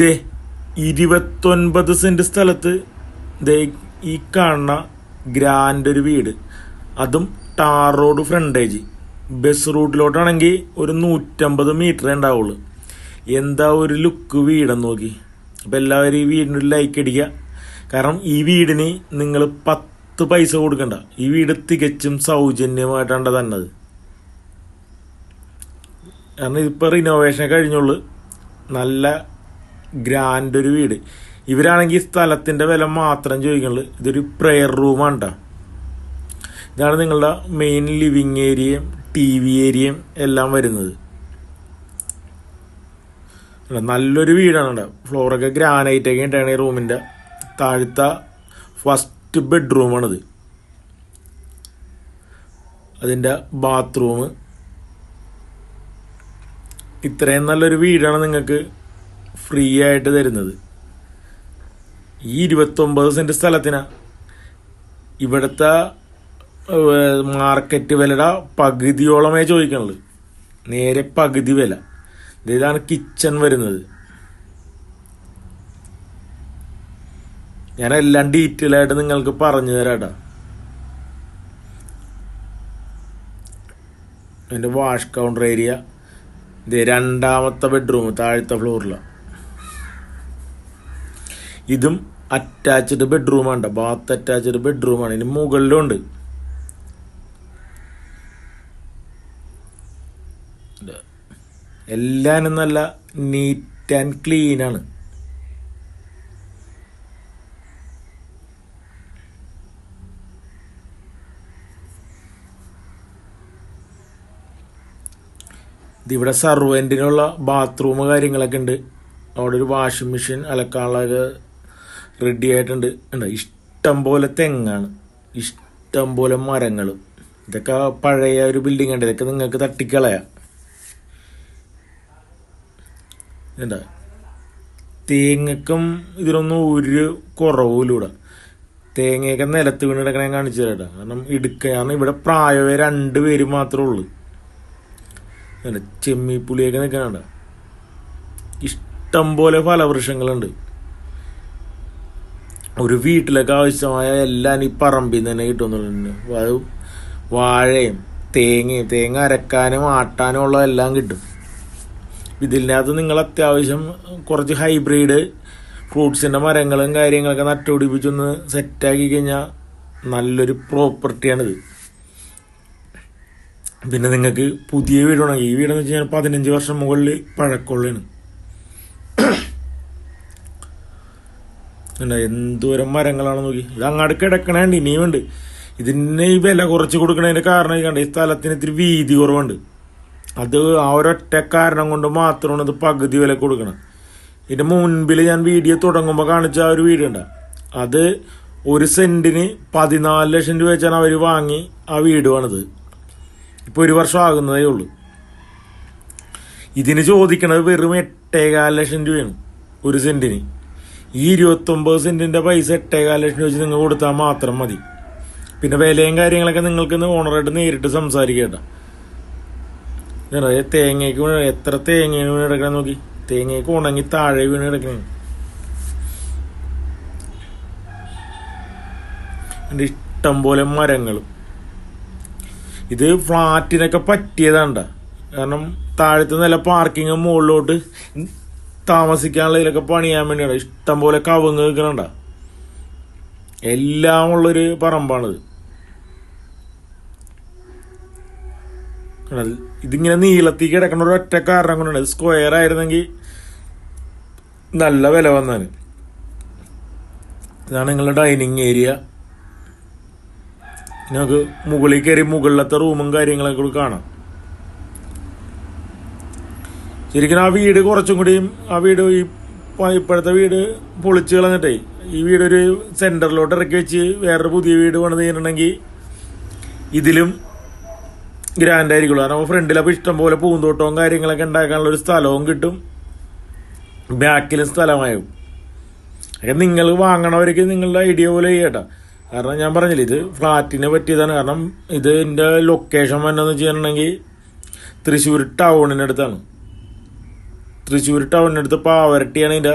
ദേ ഇരുപത്തൊൻപത് സെന്റ് സ്ഥലത്ത് ദേ ഈ കാണുന്ന ഗ്രാൻഡ് ഒരു വീട്. അതും ടാർ റോഡ് ഫ്രണ്ടേജ്. ബസ് റൂട്ടിലോട്ടാണെങ്കിൽ ഒരു നൂറ്റമ്പത് മീറ്റർ ഉണ്ടാവുള്ളൂ. എന്താ ഒരു ലുക്ക് വീടെന്ന് നോക്കി. അപ്പം എല്ലാവരും ഈ വീടിന് ഒരു ലൈക്ക് അടിക്കുക. കാരണം ഈ വീടിന് നിങ്ങൾ പത്ത് പൈസ കൊടുക്കണ്ട. ഈ വീട് തികച്ചും സൗജന്യമായിട്ടാണ് തന്നത്. കാരണം ഇതിപ്പോൾ റിനോവേഷൻ കഴിഞ്ഞുള്ളൂ. നല്ല ഗ്രാൻഡ് ഒരു വീട്. ഇവരാണെങ്കിൽ സ്ഥലത്തിന്റെ വില മാത്രം ചോദിക്കുന്നുള്ളൂ ഇതൊരു പ്രെയർ റൂമാണ് കേട്ടോ ഇതാണ് നിങ്ങളുടെ മെയിൻ ലിവിങ് ഏരിയയും ടി വി ഏരിയയും എല്ലാം വരുന്നത്. നല്ലൊരു വീടാണ് കേട്ടോ ഫ്ലോറൊക്കെ ഗ്രാനൈറ്റ് ഒക്കെ ഈ റൂമിന്റെ താഴത്തെ ഫസ്റ്റ് ബെഡ്റൂമാണിത് അതിന്റെ ബാത്റൂം ഇത്രയും നല്ലൊരു വീടാണ് നിങ്ങൾക്ക് ഫ്രീ ആയിട്ട് തരുന്നത്. ഈ ഇരുപത്തൊമ്പത് സെന്റ് സ്ഥലത്തിനാ. ഇവിടുത്തെ മാർക്കറ്റ് വിലയുടെ പകുതിയോളമേ ചോദിക്കണുള്ളൂ. നേരെ പകുതി വില. ഇതാണ് കിച്ചൺ വരുന്നത്. ഞാൻ എല്ലാം ഡീറ്റെയിൽ ആയിട്ട് നിങ്ങൾക്ക് പറഞ്ഞു തരാട്ടാ. എന്റെ വാഷ് കൗണ്ടർ ഏരിയ ഇത് രണ്ടാമത്തെ ബെഡ്റൂം താഴത്തെ ഫ്ലോറിലാണ് ഇതും അറ്റാച്ച്ഡ് ബെഡ്റൂമാണ് ബാത്ത് അറ്റാച്ച്ഡ് ബെഡ്റൂമാണ് ഇതിന് മുകളിലും ഉണ്ട് എല്ലാം എല്ലാനും നല്ല നീറ്റ് ആൻഡ് ക്ലീൻ ആണ്. ഇതിവിടെ സർവന്റിനുള്ള ബാത്റൂം കാര്യങ്ങളൊക്കെ ഉണ്ട്. അവിടെ ഒരു വാഷിംഗ് മെഷീൻ അലക്കാനുള്ളതൊക്കെ റെഡി ആയിട്ടുണ്ട്. ഉണ്ട് ഇഷ്ടം പോലെ തെങ്ങാണ്. ഇഷ്ടം പോലെ മരങ്ങളും. ഇതൊക്കെ പഴയ ഒരു ബിൽഡിംഗ് ഉണ്ട് ഇതൊക്കെ നിങ്ങൾക്ക് തട്ടിക്കളയാം. എന്താ തേങ്ങക്കും ഇതിനൊന്നും ഒരു കുറവുമില്ലൂടെ. തേങ്ങയൊക്കെ നിലത്ത് വീണ് കിടക്കണേ കാണിച്ചു തരാം കാരണം ഇടുക്ക കാരണം ഇവിടെ പ്രായമായ രണ്ട് പേര് മാത്രമേ ഉള്ളൂ. ചെമ്മിപ്പുളിയൊക്കെ നിൽക്കണ ഇഷ്ടം പോലെ ഫലവൃക്ഷങ്ങളുണ്ട്. ഒരു വീട്ടിലേക്ക് ആവശ്യമായ എല്ലാം ഈ പറമ്പിൽ നിന്ന് തന്നെ കിട്ടുന്നുണ്ട്. അത് വാഴയും തേങ്ങയും തേങ്ങ അരക്കാനും ആട്ടാനും ഉള്ള എല്ലാം കിട്ടും. ഇതിനകത്ത് നിങ്ങൾ അത്യാവശ്യം കുറച്ച് ഹൈബ്രിഡ് ഫ്രൂട്ട്സിന്റെ മരങ്ങളും കാര്യങ്ങളൊക്കെ നട്ടുപിടിപ്പിച്ചൊന്ന് സെറ്റാക്കി കഴിഞ്ഞാൽ നല്ലൊരു പ്രോപ്പർട്ടിയാണിത് പിന്നെ നിങ്ങൾക്ക് പുതിയ വീടാണെങ്കിൽ ഈ വീടെന്ന് വെച്ച് കഴിഞ്ഞാൽ പതിനഞ്ച് വർഷം മുകളിൽ പഴക്കമുള്ളതാണ്. കണ്ടോ, എന്തോരം മരങ്ങളാണ് നോക്കി. ഇത് അങ്ങോട്ട് കിടക്കണേണ്ട ഇനിയുമുണ്ട് ഇതിനെ ഈ വില കുറച്ച് കൊടുക്കണതിന്റെ കാരണം കണ്ട ഈ സ്ഥലത്തിന് ഇത്തിരി വീതി കുറവുണ്ട്. അത് ആ ഒരൊറ്റ കാരണം കൊണ്ട് മാത്രമാണ് ഇത് പകുതി വില കൊടുക്കണം ഇതിന്റെ മുൻപിൽ ഞാൻ വീഡിയോ തുടങ്ങുമ്പോൾ കാണിച്ച ആ ഒരു വീടുണ്ട് അത് ഒരു സെന്റിന് പതിനാല് ലക്ഷം രൂപ വെച്ചാണ് അവർ വാങ്ങി ആ വീട് പണിത് ഇപ്പൊ ഒരു വർഷം ആകുന്നതേ ഉള്ളൂ. ഇതിന് ചോദിക്കണത് വെറും എട്ടേകാൽ ലക്ഷം രൂപയാണ് ഒരു സെന്റിന്. ഈ ഇരുപത്തൊമ്പത് സെന്റിന്റെ പൈസ എട്ടേകാല ലക്ഷം രൂപ വെച്ച് നിങ്ങൾ കൊടുത്താൽ മാത്രം മതി. പിന്നെ വിലയും കാര്യങ്ങളൊക്കെ നിങ്ങൾക്ക് ഓണറായിട്ട് നേരിട്ട് സംസാരിക്കട്ടെ തേങ്ങയ്ക്ക് എത്ര തേങ്ങയാണ് വീണ് കിടക്കണം നോക്കി. തേങ്ങയ്ക്ക് ഉണങ്ങി താഴെ വീണ് കിടക്കണേ. ഇഷ്ടം പോലെ മരങ്ങളും. ഇത് ഫ്ലാറ്റിനൊക്കെ പറ്റിയതാണ്ട. കാരണം താഴത്തെ നില പാർക്കിങ് മുകളിലോട്ട് താമസിക്കാനുള്ള ഇതിലൊക്കെ പണിയാൻ വേണ്ടിയാണ് ഇഷ്ടം പോലെ കവുങ്ങ് നിൽക്കണണ്ട. എല്ലാം ഉള്ളൊരു പറമ്പാണിത്? ഇതിങ്ങനെ നീളത്തിൽ കിടക്കണ ഒരു ഒറ്റ കാരണം കൊണ്ടാണ്. സ്ക്വയർ ആയിരുന്നെങ്കിൽ നല്ല വില വന്നാണ് ഇതാണ് നിങ്ങളുടെ ഡൈനിങ് ഏരിയ നമുക്ക് മുകളിൽ കയറി മുകളിലത്തെ റൂമും കാര്യങ്ങളൊക്കെ കൂടി കാണാം. ശരിക്കും ആ വീട് കുറച്ചും കൂടിയും ആ വീട് ഈ ഇപ്പോഴത്തെ വീട് പൊളിച്ച് കളഞ്ഞിട്ടേ ഈ വീട് ഒരു സെന്ററിലോട്ട് ഇറക്കി വെച്ച് വേറൊരു പുതിയ വീട് പണിത് ചെയ്യണമെങ്കിൽ ഇതിലും ഗ്രാൻഡ് ആയിരിക്കുള്ളൂ. കാരണം ഫ്രണ്ടിൽ അപ്പോൾ ഇഷ്ടം പോലെ പൂന്തോട്ടവും കാര്യങ്ങളൊക്കെ ഉണ്ടാക്കാനുള്ള ഒരു സ്ഥലവും കിട്ടും. ബാക്കിലും സ്ഥലമായും. അതൊക്കെ നിങ്ങൾ വാങ്ങണവർക്ക് നിങ്ങളുടെ ഐഡിയ പോലെ ചെയ്യട്ടോ. കാരണം ഞാൻ പറഞ്ഞില്ല ഇത് ഫ്ലാറ്റിന് പറ്റിയതാണ്. കാരണം ഇത് എന്റെ ലൊക്കേഷൻ വന്നെന്ന് വെച്ചിട്ടുണ്ടെങ്കിൽ തൃശ്ശൂർ ടൗണിനടുത്താണ് തൃശ്ശൂർ ടൗണിനടുത്ത് പാവരട്ടിയാണ് ഇതിന്റെ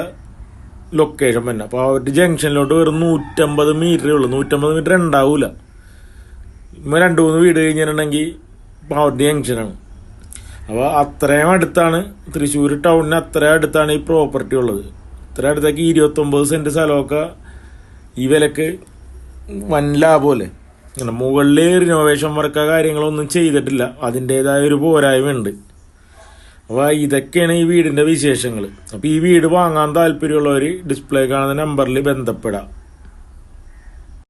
ലൊക്കേഷൻ തന്നെ പാവരട്ടി ജംഗ്ഷനിലോട്ട് വെറും നൂറ്റമ്പത് മീറ്ററേ ഉള്ളൂ. നൂറ്റമ്പത് മീറ്റർ ഉണ്ടാവില്ല ഇമ്മ രണ്ട് മൂന്ന് വീട് കഴിഞ്ഞിട്ടുണ്ടെങ്കിൽ പാവരട്ടി ജംഗ്ഷനാണ് അപ്പോൾ അത്രയും അടുത്താണ് തൃശ്ശൂർ ടൗണിന് അത്രയും അടുത്താണ് ഈ പ്രോപ്പർട്ടി ഉള്ളത്. ഇത്ര അടുത്തേക്ക് ഇരുപത്തൊമ്പത് സെന്റ് സ്ഥലമൊക്കെ ഈ വിലക്ക് വൻ ലാഭമല്ലേ മുകളിൽ റിനോവേഷൻ വർക്കോ കാര്യങ്ങളൊന്നും ചെയ്തിട്ടില്ല. അതിന്റേതായ ഒരു പോരായ്മയുണ്ട്. അപ്പോൾ ഇതൊക്കെയാണ് ഈ വീടിന്റെ വിശേഷങ്ങൾ അപ്പോൾ ഈ വീട് വാങ്ങാൻ താല്പര്യമുള്ളവർ ഡിസ്പ്ലേ കാണുന്ന നമ്പറിൽ ബന്ധപ്പെടാം.